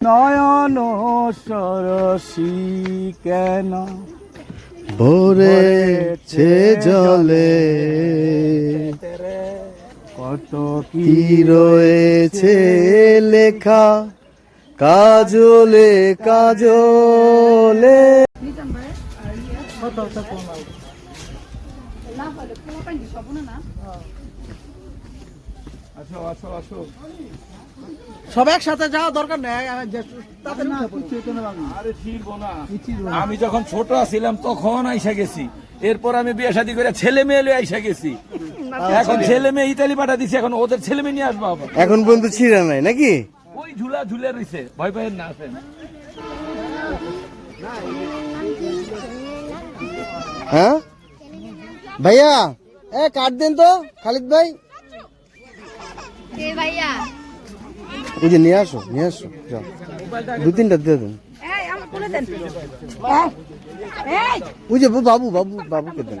নয়ন সরসী কেন? ভরেছে জলে। কত কি কি রয়েছে লেখা? কাজলে কাজলে। আসো আসো আসো। সব একসাথে যাওয়া দরকার নেই আমি যখন ছোট ছিলাম তখন আইসা গেছি। এরপর আমি বিয়ে শাদী করে ছেলে মেয়ে লয়ে আইসা গেছি। এখন ছেলে মেয়ে। ইতালি পাঠা দিছি এখন ওদের ছেলে মেয়ে নিয়ে আসব আবার। এখন পর্যন্ত ছিঁড়া নাই নাকি? ওই ঝুলা ঝুলে রয়েছে ভয় পাই না আছেন হ্যাঁ? ভাইয়া এ কাট দেন তো খালিদ ভাই। ভাইয়া ওই যে নিয়ে আসো নিয়ে আসো যাও। দু তিনটা দিয়ে দেন। ওই যে বাবু বাবু বাবুকে দেন।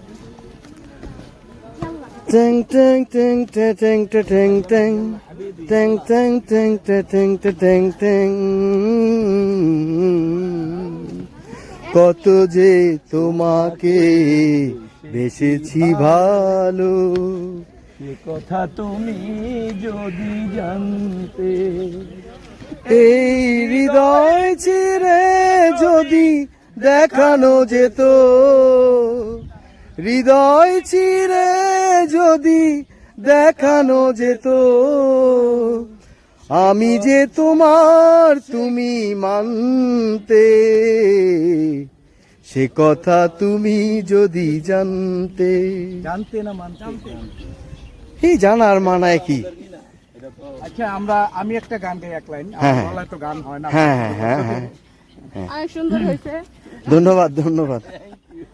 টেং টেং টেং টে টেং টে টেং টেং টেং টেং টেং টে টেং টে টেং টেং কত যে তোমাকে বেসেছি ভালো? কথা তুমি যদি জানতে। এই হৃদয় ছেড়ে যদি দেখানো যেত। হৃদয় চিরে যদি দেখানো যেত আমি যে তোমার তুমি মানতে সে কথা তুমি যদি জানতে। জানতে না মানতে? এই জানার মানায় কি? আচ্ছা আমরা আমি একটা গান গাই এক লাইন হ্যাঁ, আমার হ্যাঁ। তো গান হয় না। হ্যাঁ হ্যাঁ হ্যাঁ হ্যাঁ। সুন্দর হয়েছে। ধন্যবাদ ধন্যবাদ।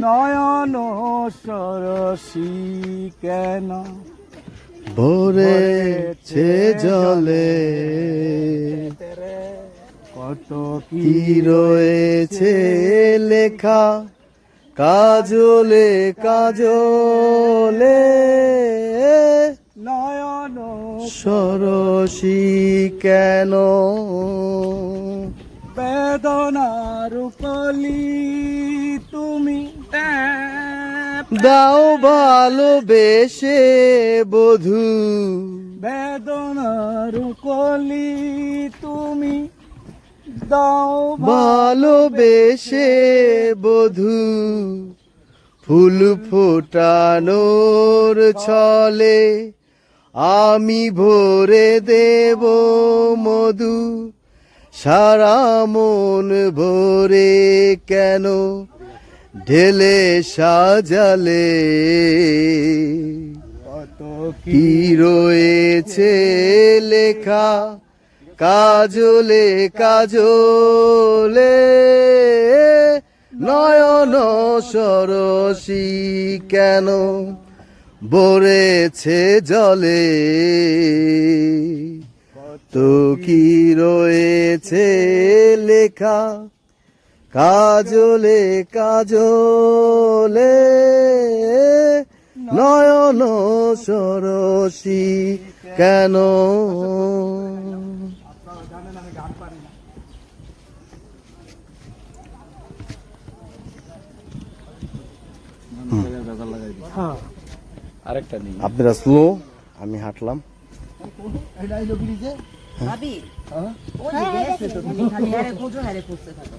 নয়ন সরসী কেন? ভরেছে জলে। কত কি রয়েছে লেখা? কাজলে কাজলে। নয়ন সরসী কেন? বেদনার কলি তুমি দাও ভালোবেসে বধূ। বেদনার কলি তুমি দাও ভালোবেসে। বধূ। ফুল ফোটানোর ছলে আমি ভরে দেব মধু। সারা মন ভরে কেন ঢেলে সাজালে? কত কি রয়েছে লেখা? কাজলে কাজলে নয়ন সরসী কেন বরেছে জলে? কি রয়েছে লেখা? কাজলে কাজলে নয়ন সরসী কেন? আরেকটা নেই আপনারা স্লো আমি হাঁটলাম। 아비. 어? 옷 얘기했어. 다리 아래 고조 아래 고스 가도.